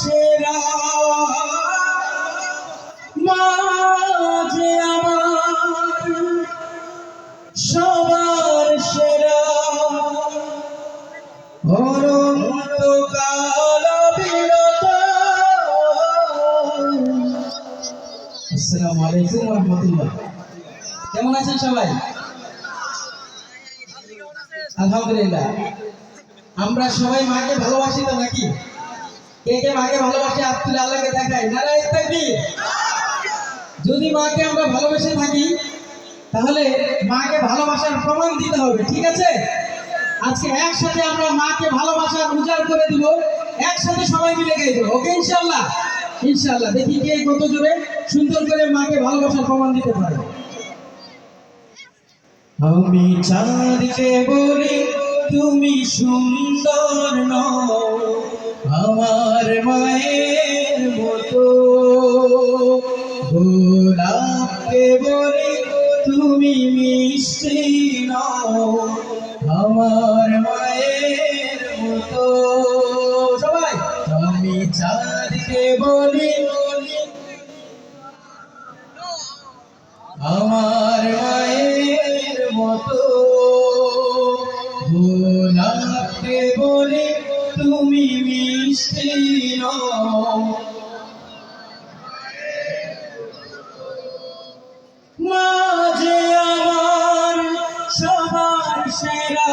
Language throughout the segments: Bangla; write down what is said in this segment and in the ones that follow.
সেরা। মাঝে আমার সবার সেরা। বিরত। আসসালামু আলাইকুম রহমতুল্লাহ। কেমন আছেন সবাই? আলহামদুলিল্লাহ। আমরা সবাই মাকে ভালোবাসি তো নাকি? মাকে ভালোবাসি দেখাই যদি মাকে আমরা ভালোবেসে থাকি, তাহলে মাকে ভালোবাসার প্রমাণ দিতে হবে, ঠিক আছে? আজকে একসাথে আমরা মাকে ভালোবাসার উজাড় করে দিব, একসাথে সবাই মিলে গাইব ওকে ইনশাল্লাহ ইনশাল্লাহ দেখি কে কত জোরে সুন্দর করে মাকে ভালোবাসার প্রমাণ দিতে পারে। আমি চাঁদকে বলি, তুমি সুন্দর নও, আমার মায়ের মতো। গোলাপকে বলি, তুমি মিষ্টি নও, আমার মায়ের মতো। সবাই, আমি চাঁদকে বলি, আমার মায়ের মতো। নও মাঝে আমার সবার সেরা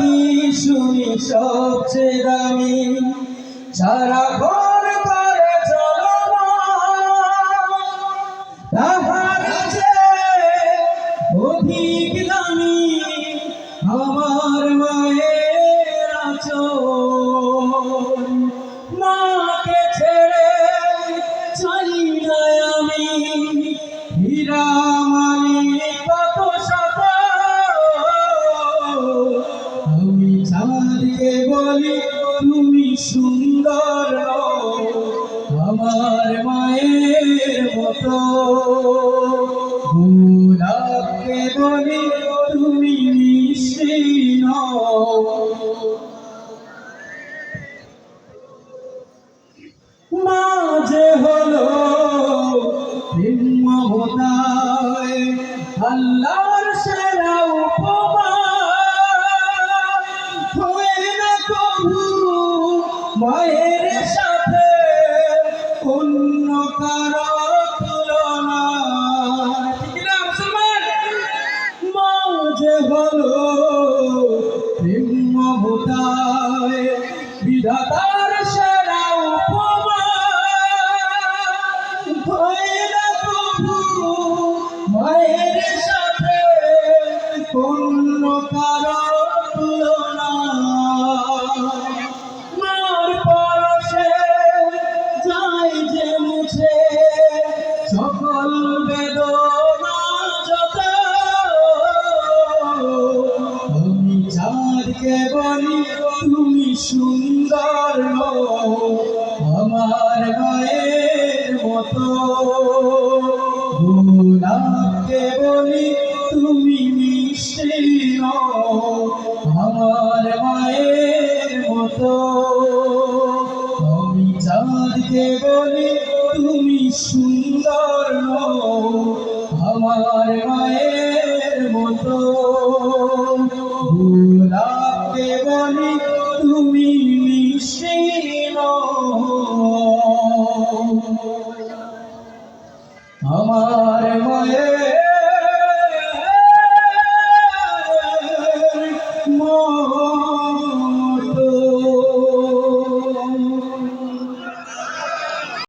কি শুনি সবচেয়ে দামি? সারা চাঁদকে বলি তুমি সুন্দর আমার মায়ের মতো। matar. সুন্দর আমার মায়ের মতো। গোলাপকে বলি, তুমি মিষ্টি আমার মায়ের মতো। আমি চাঁদকে বলি, তুমি সুন্দর আমার